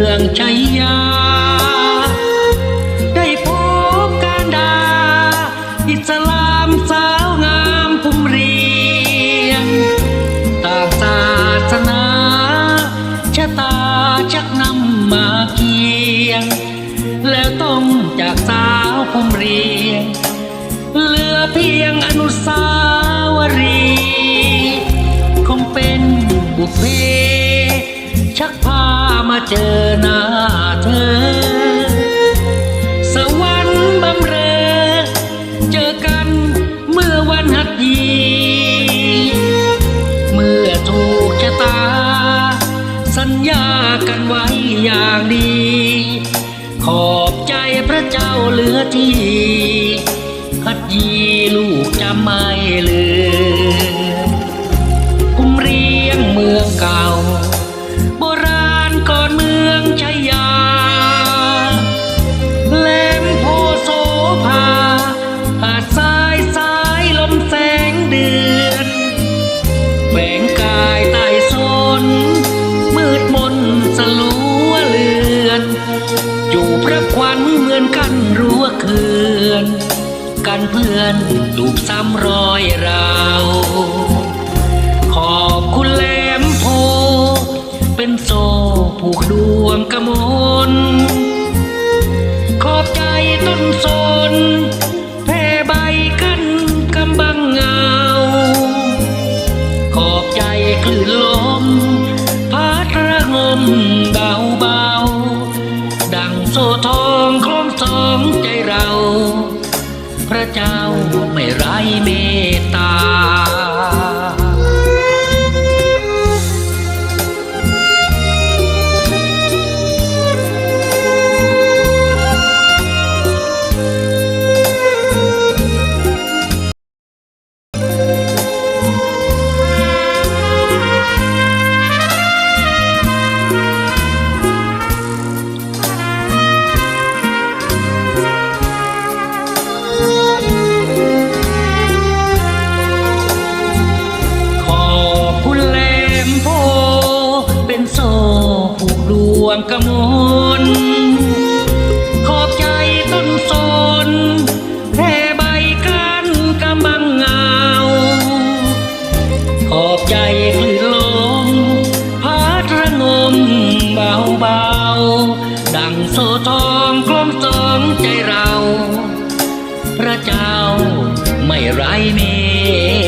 ืองชัยยา ได้พบการดา อิสลามสาวงามพุ่มเรียง ต่างศาสนาชะตาชักนำมาเคียง แล้วต้องจากสาวพุ่มเรียง เหลือเพียงอนุสาวรีย์คงเป็นบุพเพชักพา มาเจอหน้าเธอ สวรรค์บำเรอ เจอกันเมื่อวันหัดยีเมื่อถูกชะตา สัญญากันไว้อย่างดี ขอบใจพระเจ้าเหลือที่คัดยีลูกจะไม่ลืมกุมเรียงเมืองเก่า พระควันเหมือนกันรั้วเคือน กันเพื่อนลูกซ้ำรอยเรา ขอบคุณแหลมโพ เป็นโซ่ผูกดวงกระมนขอบใจต้นสนแผ่ใบกันกำบังเงา ขอบใจคลื่นลมพัดระงมเบาเบา โซทองคล้องสองใจเรา พระเจ้าไม่ไรเมตตา วงกระมนขอบใจต้นสนแผ่ใบกันกำบังเงา ขอบใจคลื่นลมพัดระงมเบาเบาๆดังโซทองกล้อมสองใจเรา พระเจ้าไม่ไร้เมต